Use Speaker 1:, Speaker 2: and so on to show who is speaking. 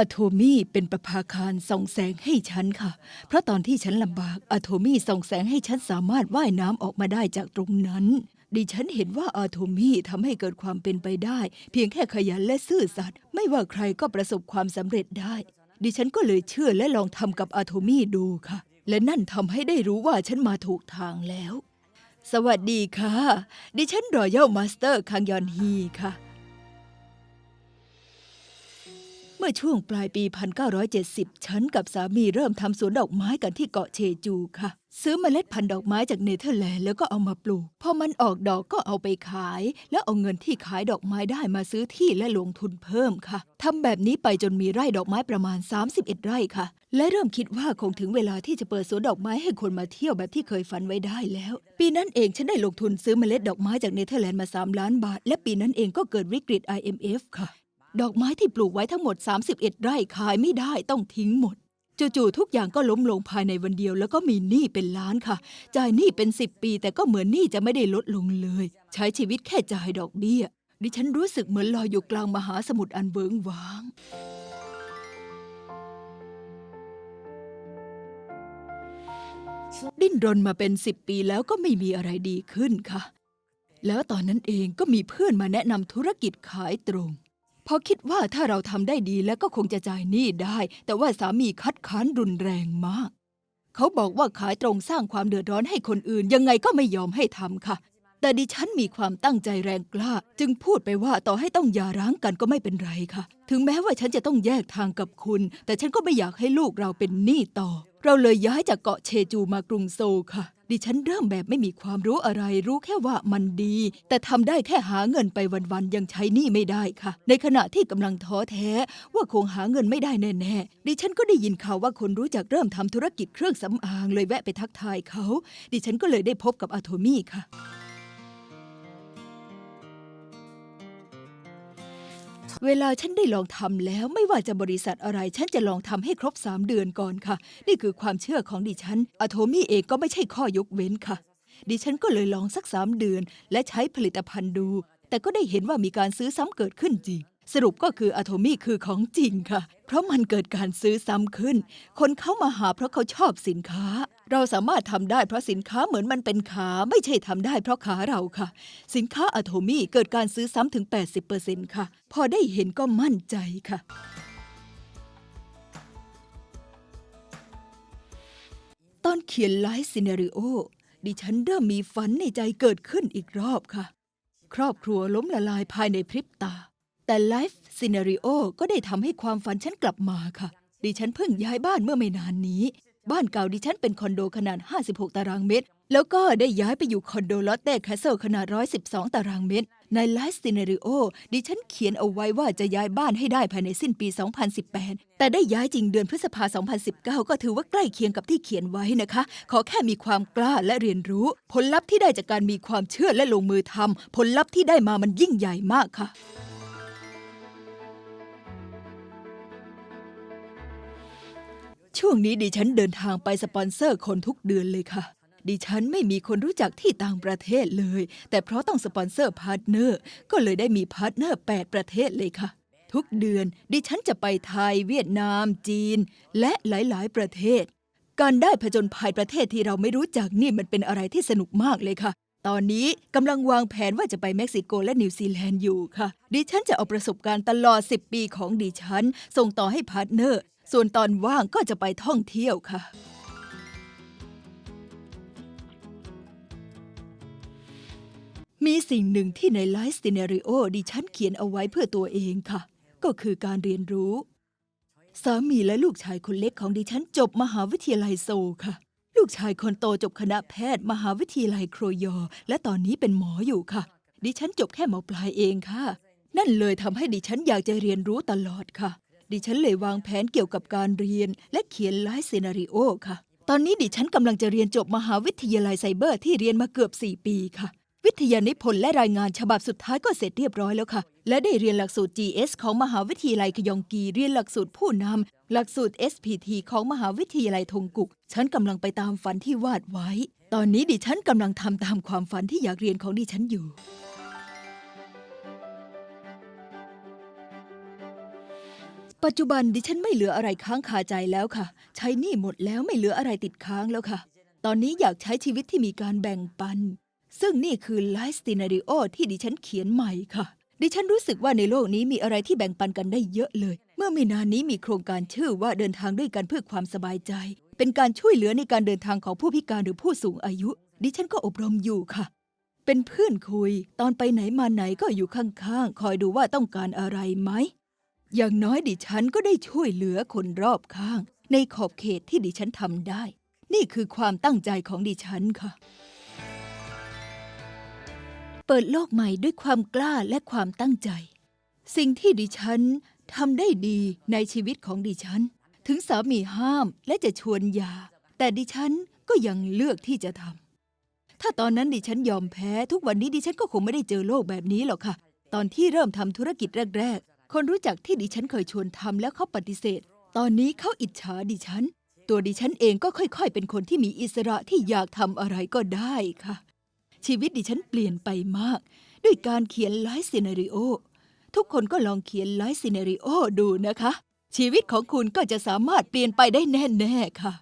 Speaker 1: อะโทมี่เป็นประภาคารส่องแสงให้ฉันค่ะ เพราะตอนที่ฉันลำบากอะโทมี่ส่องแสงให้ฉันสามารถว่ายน้ำออกมาได้จากตรงนั้น ดิฉันเห็นว่าอะโทมี่ทำให้เกิดความเป็นไปได้ เพียงแค่ขยันและซื่อสัตย์ไม่ว่าใครก็ประสบความสำเร็จได้ ดิฉันก็เลยเชื่อและลองทำกับอะโทมี่ดูค่ะ และนั่นทำให้ได้รู้ว่าฉันมาถูกทางแล้ว สวัสดีค่ะ ดิฉันรอยัลมาสเตอร์คังยอนฮีค่ะ เมื่อช่วงปลายปี 1970 ฉันกับสามีเริ่มทำสวนดอกไม้กันที่เกาะเชจูค่ะ ซื้อเมล็ดพันธุ์ดอกไม้จากเนเธอร์แลนด์แล้วก็เอามาปลูก พอมันออกดอกก็เอาไปขาย แล้วเอาเงินที่ขายดอกไม้ได้มาซื้อที่และลงทุนเพิ่มค่ะทำแบบนี้ไปจนมีไร่ดอกไม้ประมาณ 31 ไร่ค่ะ และเริ่มคิดว่าคงถึงเวลาที่จะเปิดสวนดอกไม้ให้คนมาเที่ยวแบบที่เคยฝันไว้ได้แล้ว ปีนั้นเองฉันได้ลงทุนซื้อเมล็ดดอกไม้จากเนเธอร์แลนด์มา 3 ล้านบาท และปีนั้นเองก็เกิดวิกฤต IMF ค่ะ ดอกไม้ที่ปลูกไว้ทั้งหมด 31 ไร่ขายไม่ได้ต้องทิ้งหมดจู่ๆทุกอย่างก็ล้มลงภายในวันเดียว แล้วก็มีหนี้เป็นล้านค่ะ จ่ายหนี้เป็น 10 ปี แต่ก็เหมือนหนี้จะไม่ได้ลดลงเลย ใช้ชีวิตแค่จ่ายดอกเบี้ย ดิฉันรู้สึกเหมือนลอยอยู่กลางมหาสมุทรอันเบิงว้างดิ้นรนมาเป็นสิบปีแล้วก็ไม่มีอะไรดีขึ้นค่ะ แล้วตอนนั้นเองก็มีเพื่อนมาแนะนำธุรกิจขายตรง พอคิดว่าถ้าเราทำได้ดีแล้วก็คงจะจ่ายหนี้ได้ แต่ว่าสามีคัดค้านรุนแรงมาก เขาบอกว่าขายตรงสร้างความเดือดร้อนให้คนอื่น ยังไงก็ไม่ยอมให้ทำค่ะ แต่ดิฉันมีความตั้งใจแรงกล้า จึงพูดไปว่าต่อให้ต้องหย่าร้างกันก็ไม่เป็นไรค่ะ ถึงแม้ว่าฉันจะต้องแยกทางกับคุณ แต่ฉันก็ไม่อยากให้ลูกเราเป็นหนี้ต่อ เราเลยย้ายจากเกาะเชจูมากรุงโซลค่ะ ดิฉันเริ่มแบบไม่มีความรู้อะไร รู้แค่ว่ามันดี แต่ทำได้แค่หาเงินไปวันๆยังใช้หนี้ไม่ได้ค่ะ ในขณะที่กำลังท้อแท้ว่าคงหาเงินไม่ได้แน่ๆดิฉันก็ได้ยินข่าวว่าคนรู้จักเริ่มทำธุรกิจเครื่องสำอางเลยแวะไปทักทายเขา ดิฉันก็เลยได้พบกับอาโทมี่ค่ะ เวลาฉันได้ลองทำแล้วไม่ว่าจะบริษัทอะไร ฉันจะลองทำให้ครบ 3 เดือนก่อนค่ะ นี่คือความเชื่อของดิฉันอะโทมี่เองก็ไม่ใช่ข้อยกเว้นค่ะ ดิฉันก็เลยลองสัก 3 เดือน และใช้ผลิตภัณฑ์ดู แต่ก็ได้เห็นว่ามีการซื้อซ้ำเกิดขึ้นจริง สรุปก็คืออะโทมี่คือของจริงค่ะ เพราะมันเกิดการซื้อซ้ำขึ้น คนเข้ามาหาเพราะเขาชอบสินค้า เราสามารถทำได้เพราะสินค้าเหมือนมันเป็นขาไม่ใช่ทำได้เพราะขาเราค่ะ สินค้าอะโทมี่เกิดการซื้อซ้ำถึง 80%ค่ะ พอได้เห็นก็มั่นใจค่ะตอนเขียนไลฟ์ซีนาริโอดิฉันเริ่มมีฝันในใจเกิดขึ้นอีกรอบค่ะ ครอบครัวล้มละลายภายในพริบตา แต่ไลฟ์ซีนาริโอก็ได้ทำให้ความฝันฉันกลับมาค่ะ ดิฉันเพิ่งย้ายบ้านเมื่อไม่นานนี้ บ้านเก่าดิฉันเป็นคอนโดขนาด 56 ตารางเมตร แล้วก็ได้ย้ายไปอยู่คอนโดลอตเต้แคสเซิลขนาด 112 ตารางเมตร ในไลฟ์ซีนาริโอดิฉันเขียนเอาไว้ว่าจะย้ายบ้านให้ได้ภายในสิ้นปี 2018 แต่ได้ย้ายจริงเดือนพฤษภา 2019 ก็ถือว่าใกล้เคียงกับที่เขียนไว้นะคะ ขอแค่มีความกล้าและเรียนรู้ ผลลัพธ์ที่ได้จากการมีความเชื่อและลงมือทำผลลัพธ์ที่ได้มามันยิ่งใหญ่มากค่ะ ช่วงนี้ดิฉันเดินทางไปสปอนเซอร์คนทุกเดือนเลยค่ะ ดิฉันไม่มีคนรู้จักที่ต่างประเทศเลย แต่เพราะต้องสปอนเซอร์พาร์ทเนอร์ ก็เลยได้มีพาร์ทเนอร์ 8 ประเทศเลยค่ะ ทุกเดือนดิฉันจะไปไทย เวียดนาม จีน และหลาย ๆ ประเทศ การได้ผจญภัยประเทศที่เราไม่รู้จักนี่มันเป็นอะไรที่สนุกมากเลยค่ะตอนนี้กำลังวางแผนว่าจะไปเม็กซิโกและนิวซีแลนด์อยู่ค่ะ ดิฉันจะเอาประสบการณ์ตลอด 10 ปีของดิฉัน ส่งต่อให้พาร์ทเนอร์ ส่วนตอนว่างก็จะไปท่องเที่ยวค่ะ มีสิ่งหนึ่งที่ในไลฟ์ซีเนริโอดิฉันเขียนเอาไว้เพื่อตัวเองค่ะ ก็คือการเรียนรู้ สามีและลูกชายคนเล็กของดิฉันจบมหาวิทยาลัยโซลค่ะ ลูกชายคนโตจบคณะแพทย์ มหาวิทยาลัยโครยอ และตอนนี้เป็นหมออยู่ค่ะ ดิฉันจบแค่มอปลายเองค่ะ นั่นเลยทำให้ดิฉันอยากจะเรียนรู้ตลอดค่ะ ดิฉันเลยวางแผนเกี่ยวกับการเรียน และเขียนไลฟ์ซีนาริโอค่ะ ตอนนี้ดิฉันกำลังจะเรียนจบมหาวิทยาลัยไซเบอร์ที่เรียนมาเกือบ 4 ปีค่ะ วิทยานิพนธ์และรายงานฉบับสุดท้ายก็เสร็จเรียบร้อยแล้วค่ะ และได้เรียนหลักสูตร GS ของมหาวิทยาลัยขยองกีเรียนหลักสูตรผู้นำหลักสูตร SPT ของมหาวิทยาลัยทงกุก ฉันกำลังไปตามฝันที่วาดไว้ ตอนนี้ดิฉันกำลังทำตามความฝันที่อยากเรียนของดิฉันอยู่ ปัจจุบันดิฉันไม่เหลืออะไรค้างคาใจแล้วค่ะ ใช้หนี้หมดแล้วไม่เหลืออะไรติดค้างแล้วค่ะ ตอนนี้อยากใช้ชีวิตที่มีการแบ่งปัน ซึ่งนี่คือไลฟ์ซีนาริโอที่ดิฉันเขียนใหม่ค่ะ ดิฉันรู้สึกว่าในโลกนี้มีอะไรที่แบ่งปันกันได้เยอะเลย เมื่อไม่นานนี้มีโครงการชื่อว่าเดินทางด้วยกันเพื่อความสบายใจ เป็นการช่วยเหลือในการเดินทางของผู้พิการหรือผู้สูงอายุ ดิฉันก็อบรมอยู่ค่ะ เป็นเพื่อนคุย ตอนไปไหนมาไหนก็อยู่ข้างๆคอยดูว่าต้องการอะไรไหม อย่างน้อยดิฉันก็ได้ช่วยเหลือคนรอบข้าง ในขอบเขตที่ดิฉันทำได้ นี่คือความตั้งใจของดิฉันค่ะ เปิดโลกใหม่ด้วยความกล้าและความตั้งใจ สิ่งที่ดิฉันทำได้ดีในชีวิตของดิฉัน ถึงสามีห้ามและจะชวนยา แต่ดิฉันก็ยังเลือกที่จะทำถ้าตอนนั้นดิฉันยอมแพ้ทุกวันนี้ดิฉันก็คงไม่ได้เจอโลกแบบนี้หรอกค่ะ ตอนที่เริ่มทำธุรกิจแรก คนรู้จักที่ดิฉันเคยชวนทำแล้วเขาปฏิเสธ ตอนนี้เขาอิจฉาดิฉัน ตัวดิฉันเองก็ค่อยๆ เป็นคนที่มีอิสระที่อยากทำอะไรก็ได้ค่ะ ชีวิตดิฉันเปลี่ยนไปมาก ด้วยการเขียนไลฟ์ซีนาริโอทุกคนก็ลองเขียนไลฟ์ซีนาริโอดูนะคะ ชีวิตของคุณก็จะสามารถเปลี่ยนไปได้แน่ๆค่ะ